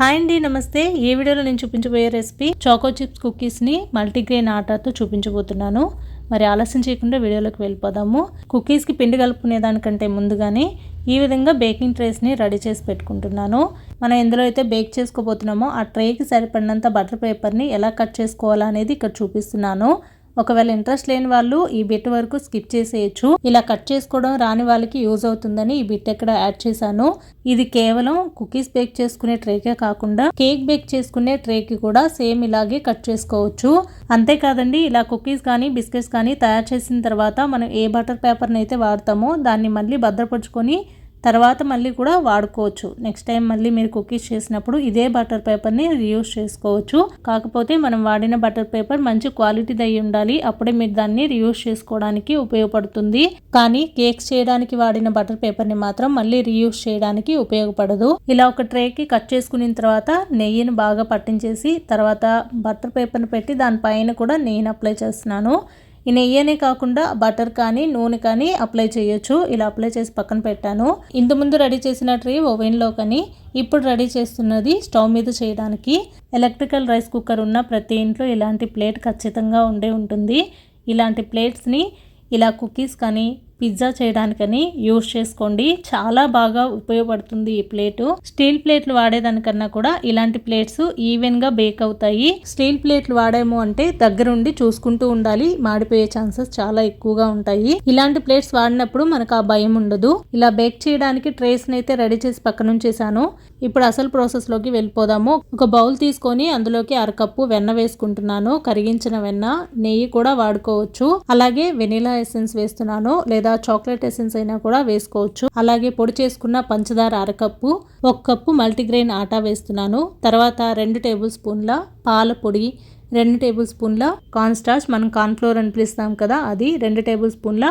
Hi అండి నమస్తే. ఈ వీడియోలో నేను చూపించబోయే రెసిపీ చాకో చిప్స్ కుకీస్ని మల్టీగ్రెయిన్ ఆటాతో చూపించబోతున్నాను. మరి ఆలస్యం చేయకుండా వీడియోలోకి వెళ్ళిపోదాము. కుకీస్కి పిండి కలుపుకునే దానికంటే ముందుగానే ఈ విధంగా బేకింగ్ ట్రేస్ని రెడీ చేసి పెట్టుకుంటున్నాను. మనం ఎందులో అయితే బేక్ చేసుకోబోతున్నామో ఆ ట్రేకి సరిపడినంత బటర్ పేపర్ని ఎలా కట్ చేసుకోవాలా అనేది ఇక్కడ చూపిస్తున్నాను. ఒకవేళ ఇంట్రెస్ట్ లేని వాళ్ళు ఈ బిట్ వరకు స్కిప్ చేసేయచ్చు. ఇలా కట్ చేసుకోవడం రాని వాళ్ళకి యూజ్ అవుతుందని ఈ బిట్ ఎక్కడ యాడ్ చేశాను. ఇది కేవలం కుకీస్ బేక్ చేసుకునే ట్రేకే కాకుండా కేక్ బేక్ చేసుకునే ట్రేకి కూడా సేమ్ ఇలాగే కట్ చేసుకోవచ్చు. అంతేకాదండి ఇలా కుకీస్ కానీ బిస్కెట్స్ కానీ తయారు చేసిన తర్వాత మనం ఏ బటర్ పేపర్ని అయితే వాడతామో దాన్ని మళ్ళీ భద్రపరుచుకొని తర్వాత మళ్ళీ కూడా వాడుకోవచ్చు. నెక్స్ట్ టైం మళ్ళీ మీరు కుకీస్ చేసినప్పుడు ఇదే బటర్ పేపర్ని రీయూస్ చేసుకోవచ్చు. కాకపోతే మనం వాడిన బటర్ పేపర్ మంచి క్వాలిటీది అయి ఉండాలి. అప్పుడే మీరు దాన్ని రీయూస్ చేసుకోవడానికి ఉపయోగపడుతుంది. కానీ కేక్స్ చేయడానికి వాడిన బటర్ పేపర్ని మాత్రం మళ్ళీ రీయూస్ చేయడానికి ఉపయోగపడదు. ఇలా ఒక ట్రేకి కట్ చేసుకున్న తర్వాత నెయ్యిని బాగా పట్టించేసి తర్వాత బటర్ పేపర్ని పెట్టి దానిపైన కూడా నెయ్యిని అప్లై చేస్తున్నాను. ఈ నెయ్యనే కాకుండా బటర్ కానీ నూనె కానీ అప్లై చేయొచ్చు. ఇలా అప్లై చేసి పక్కన పెట్టాను. ఇంత ముందు రెడీ చేసిన ట్రీ ఓవెన్లో కానీ ఇప్పుడు రెడీ చేస్తున్నది స్టవ్ మీద చేయడానికి. ఎలక్ట్రికల్ రైస్ కుక్కర్ ఉన్న ప్రతి ఇంట్లో ఇలాంటి ప్లేట్ ఖచ్చితంగా ఉండే ఉంటుంది. ఇలాంటి ప్లేట్స్ని ఇలా కుకీస్ కానీ పిజ్జా చేయడానికని యూస్ చేసుకోండి. చాలా బాగా ఉపయోగపడుతుంది ఈ ప్లేటు. స్టీల్ ప్లేట్లు వాడేదానికన్నా కూడా ఇలాంటి ప్లేట్స్ ఈవెన్గా బేక్ అవుతాయి. స్టీల్ ప్లేట్లు వాడాము అంటే దగ్గరుండి చూసుకుంటూ ఉండాలి. మాడిపోయే ఛాన్సెస్ చాలా ఎక్కువగా ఉంటాయి. ఇలాంటి ప్లేట్స్ వాడినప్పుడు మనకు ఆ భయం ఉండదు. ఇలా బేక్ చేయడానికి ట్రేస్ అయితే రెడీ చేసి పక్కన ఉంచేసాను ఇప్పుడు అసలు ప్రాసెస్లోకి వెళ్ళిపోదాము. ఒక బౌల్ తీసుకొని అందులోకి అరకప్పు వెన్న వేసుకుంటున్నాను. కరిగించిన వెన్న నెయ్యి కూడా వాడుకోవచ్చు. అలాగే వెనిలా ఎసెన్స్ వేస్తున్నాను. లేదా చాక్లెట్ ఎసెన్స్ అయినా కూడా వేసుకోవచ్చు. అలాగే పొడి చేసుకున్న పంచదార అరకప్పు ఒక కప్పు మల్టీగ్రెయిన్ ఆటా వేస్తున్నాను. తర్వాత రెండు టేబుల్ స్పూన్ల పాల పొడి రెండు టేబుల్ స్పూన్ల కార్న్ స్టార్చ్ మనం కార్న్ఫ్లోర్ అని పిలుస్తాం కదా అది రెండు టేబుల్ స్పూన్ల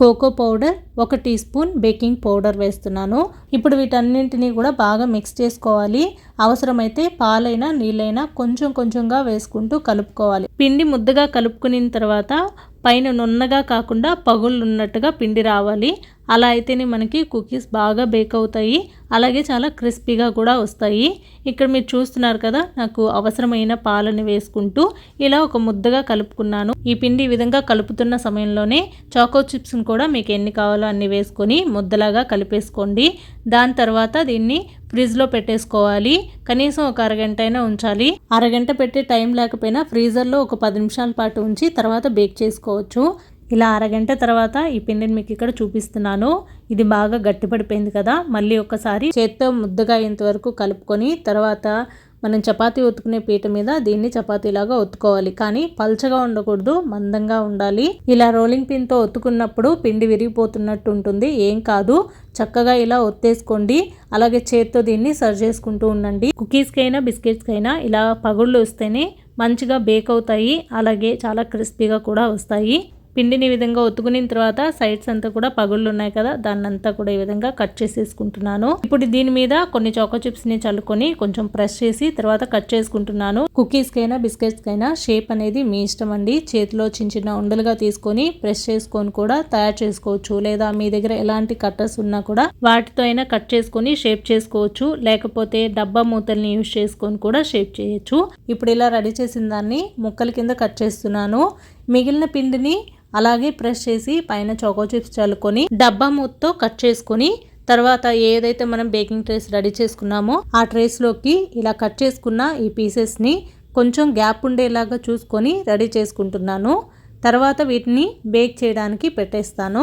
కోకో పౌడర్ ఒక టీ స్పూన్ బేకింగ్ పౌడర్ వేస్తున్నాను. ఇప్పుడు వీటన్నింటినీ కూడా బాగా మిక్స్ చేసుకోవాలి. అవసరమైతే పాలైనా నీళ్ళైనా కొంచెం కొంచెంగా వేసుకుంటూ కలుపుకోవాలి. పిండి ముద్దగా కలుపుకున్న తర్వాత పైన నున్నగా కాకుండా పగుళ్ళు ఉన్నట్టుగా పిండి రావాలి. అలా అయితేనే మనకి కుకీస్ బాగా బేక్ అవుతాయి. అలాగే చాలా క్రిస్పీగా కూడా వస్తాయి. ఇక్కడ మీరు చూస్తున్నారు కదా నాకు అవసరమైన పాలని వేసుకుంటూ ఇలా ఒక ముద్దగా కలుపుకున్నాను. ఈ పిండి ఈ విధంగా కలుపుతున్న సమయంలోనే చాకో చిప్స్ని కూడా మీకు ఎన్ని కావాలో అన్ని వేసుకొని ముద్దలాగా కలిపేసుకోండి. దాని తర్వాత దీన్ని ఫ్రిడ్జ్లో పెట్టేసుకోవాలి. కనీసం ఒక అరగంట అయినా ఉంచాలి. అరగంట పెట్టే టైం లేకపోయినా ఫ్రీజర్లో ఒక పది నిమిషాల పాటు ఉంచి తర్వాత బేక్ చేసుకోవచ్చు. ఇలా అరగంట తర్వాత ఈ పిండిని మీకు ఇక్కడ చూపిస్తున్నాను. ఇది బాగా గట్టిపడిపోయింది కదా. మళ్ళీ ఒకసారి చేత్తో ముద్దగా అయ్యేంత వరకు కలుపుకొని తర్వాత మనం చపాతీ ఒత్తుకునే పీట మీద దీన్ని చపాతీలాగా ఒత్తుకోవాలి. కానీ పల్చగా ఉండకూడదు మందంగా ఉండాలి. ఇలా రోలింగ్ పిన్తో ఒత్తుకున్నప్పుడు పిండి విరిగిపోతున్నట్టు ఉంటుంది. ఏం కాదు చక్కగా ఇలా ఒత్తేసుకోండి. అలాగే చేత్తో దీన్ని సర్వ్ చేసుకుంటూ ఉండండి. కుకీస్కైనా బిస్కెట్స్కైనా ఇలా పగుళ్ళు వస్తేనే మంచిగా బేక్ అవుతాయి. అలాగే చాలా క్రిస్పీగా కూడా వస్తాయి. పిండిని ఈ విధంగా ఒత్తుకున్న తర్వాత సైడ్స్ అంతా కూడా పగుళ్ళు ఉన్నాయి కదా దాన్ని అంతా కూడా ఈ విధంగా కట్ చేసేసుకుంటున్నాను. ఇప్పుడు దీని మీద కొన్ని చాకో చిప్స్ని చల్లుకొని కొంచెం ప్రెస్ చేసి తర్వాత కట్ చేసుకుంటున్నాను. కుకీస్ కైనా బిస్కెట్స్ కైనా షేప్ అనేది మీ ఇష్టం అండి. చేతిలో చిన్న చిన్న ఉండలుగా తీసుకొని ప్రెస్ చేసుకొని కూడా తయారు చేసుకోవచ్చు. లేదా మీ దగ్గర ఎలాంటి కట్టర్స్ ఉన్నా కూడా వాటితో అయినా కట్ చేసుకొని షేప్ చేసుకోవచ్చు. లేకపోతే డబ్బా మూతల్ని యూజ్ చేసుకొని కూడా షేప్ చేయొచ్చు. ఇప్పుడు ఇలా రెడీ చేసిన దాన్ని ముక్కల కింద కట్ చేస్తున్నాను. మిగిలిన పిండిని అలాగే ప్రెస్ చేసి పైన చోకో చిప్స్ చల్లుకొని డబ్బా మూతతో కట్ చేసుకొని తర్వాత ఏదైతే మనం బేకింగ్ ట్రేస్ రెడీ చేసుకున్నామో ఆ ట్రేస్లోకి ఇలా కట్ చేసుకున్న ఈ పీసెస్ని కొంచెం గ్యాప్ ఉండేలాగా చూసుకొని రెడీ చేసుకుంటున్నాను. తర్వాత వీటిని బేక్ చేయడానికి పెట్టేస్తాను.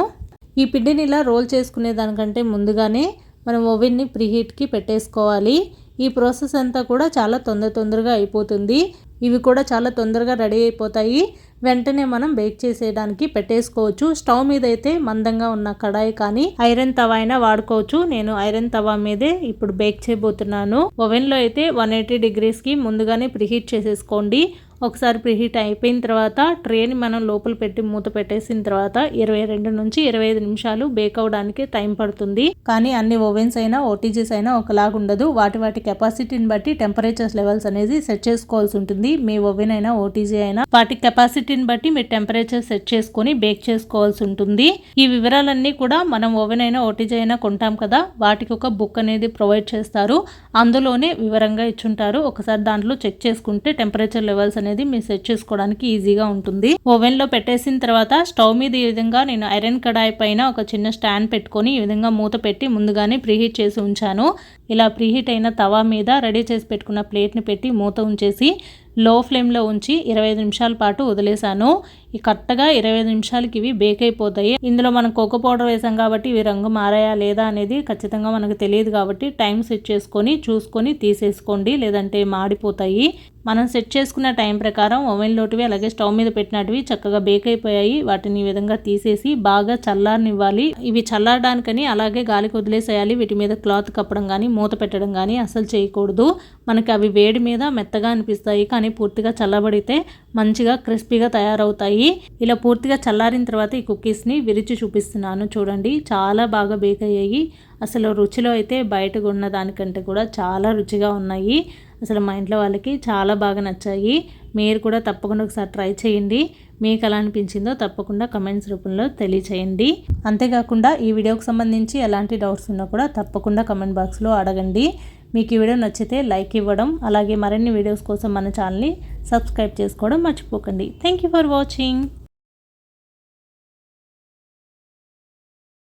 ఈ పిండిని ఇలా రోల్ చేసుకునే దానికంటే ముందుగానే మనం ఓవెన్ని ప్రీహీట్కి పెట్టేసుకోవాలి. ఈ ప్రాసెస్ అంతా కూడా చాలా తొందర తొందరగా అయిపోతుంది. ఇవి కూడా చాలా తొందరగా రెడీ అయిపోతాయి. వెంటనే మనం బేక్ చేసేయడానికి పెట్టేసుకోవచ్చు. స్టవ్ మీద అయితే మందంగా ఉన్న కడాయి కానీ ఐరన్ తవా అయినా వాడుకోవచ్చు. నేను ఐరన్ తవా మీదే ఇప్పుడు బేక్ చేయబోతున్నాను. ఓవెన్లో అయితే వన్ ఎయిటీ డిగ్రీస్కి ముందుగానే ప్రిహీట్ చేసేసుకోండి. ఒకసారి ప్రీహీట్ అయిపోయిన తర్వాత ట్రేని మనం లోపల పెట్టి మూత పెట్టేసిన తర్వాత ఇరవై రెండు నుంచి ఇరవై ఐదు నిమిషాలు బేక్ అవడానికి టైం పడుతుంది. కానీ అన్ని ఓవెన్స్ అయినా ఓటీజీస్ అయినా ఒకలాగా ఉండదు. వాటి వాటి కెపాసిటీని బట్టి టెంపరేచర్స్ లెవెల్స్ అనేది సెట్ చేసుకోవాల్సి ఉంటుంది. మీ ఓవెన్ అయినా ఓటీజీ అయినా వాటి కెపాసిటీని బట్టి మీరు టెంపరేచర్ సెట్ చేసుకొని బేక్ చేసుకోవాల్సి ఉంటుంది. ఈ వివరాలన్నీ కూడా మనం ఓవెన్ అయినా ఓటీజీ అయినా కొంటాం కదా వాటికి ఒక బుక్ అనేది ప్రొవైడ్ చేస్తారు. అందులోనే వివరంగా ఇచ్చుంటారు. ఒకసారి దాంట్లో చెక్ చేసుకుంటే టెంపరేచర్ లెవెల్స్ అనేది మీరు సెట్ చేసుకోవడానికి ఈజీగా ఉంటుంది. ఓవెన్లో పెట్టేసిన తర్వాత స్టవ్ మీద ఈ విధంగా నేను ఐరన్ కడాయి పైన ఒక చిన్న స్టాండ్ పెట్టుకొని ఈ విధంగా మూత పెట్టి ముందుగానే ప్రీహీట్ చేసి ఉంచాను. ఇలా ప్రీహీట్ అయిన తవా మీద రెడీ చేసి పెట్టుకున్న ప్లేట్ని పెట్టి మూత ఉంచేసి లో ఫ్లేమ్లో ఉంచి ఇరవై ఐదు నిమిషాల పాటు వదిలేసాను ఈ కరెక్ట్గా ఇరవై ఐదు నిమిషాలకి ఇవి బేక్ అయిపోతాయి. ఇందులో మనం కోకో పౌడర్ వేసాం కాబట్టి ఇవి రంగు మారాయా లేదా అనేది ఖచ్చితంగా మనకు తెలియదు కాబట్టి టైం సెట్ చేసుకొని చూసుకొని తీసేసుకోండి. లేదంటే మాడిపోతాయి. మనం సెట్ చేసుకున్న టైం ప్రకారం ఓవెన్లోటివి అలాగే స్టవ్ మీద పెట్టినటివి చక్కగా బేక్ అయిపోయాయి. వాటిని ఈ విధంగా తీసేసి బాగా చల్లారనివ్వాలి. ఇవి చల్లారడానికని అలాగే గాలికి వదిలేసేయాలి. వీటి మీద క్లాత్ కప్పడం కానీ మూత పెట్టడం కానీ అసలు చేయకూడదు. మనకి అవి వేడి మీద మెత్తగా అనిపిస్తాయి. కానీ పూర్తిగా చల్లబడితే మంచిగా క్రిస్పీగా తయారవుతాయి. ఇలా పూర్తిగా చల్లారిన తర్వాత ఈ కుక్కీస్ని విరిచి చూపిస్తున్నాను. చూడండి చాలా బాగా బేక్ అయ్యాయి. అసలు రుచిలో అయితే బయటకు ఉన్న దానికంటే కూడా చాలా రుచిగా ఉన్నాయి. అసలు మా ఇంట్లో వాళ్ళకి చాలా బాగా నచ్చాయి. మీరు కూడా తప్పకుండా ఒకసారి ట్రై చేయండి. మీకు ఎలా అనిపించిందో తప్పకుండా కమెంట్స్ రూపంలో తెలియచేయండి. అంతేకాకుండా ఈ వీడియోకి సంబంధించి ఎలాంటి డౌట్స్ ఉన్నా కూడా తప్పకుండా కమెంట్ బాక్స్లో అడగండి. మీకు ఈ వీడియో నచ్చితే లైక్ ఇవ్వడం అలాగే మరిన్ని వీడియోస్ కోసం మన ఛానల్ని సబ్స్క్రైబ్ చేసుకోవడం మర్చిపోకండి. Thank you for watching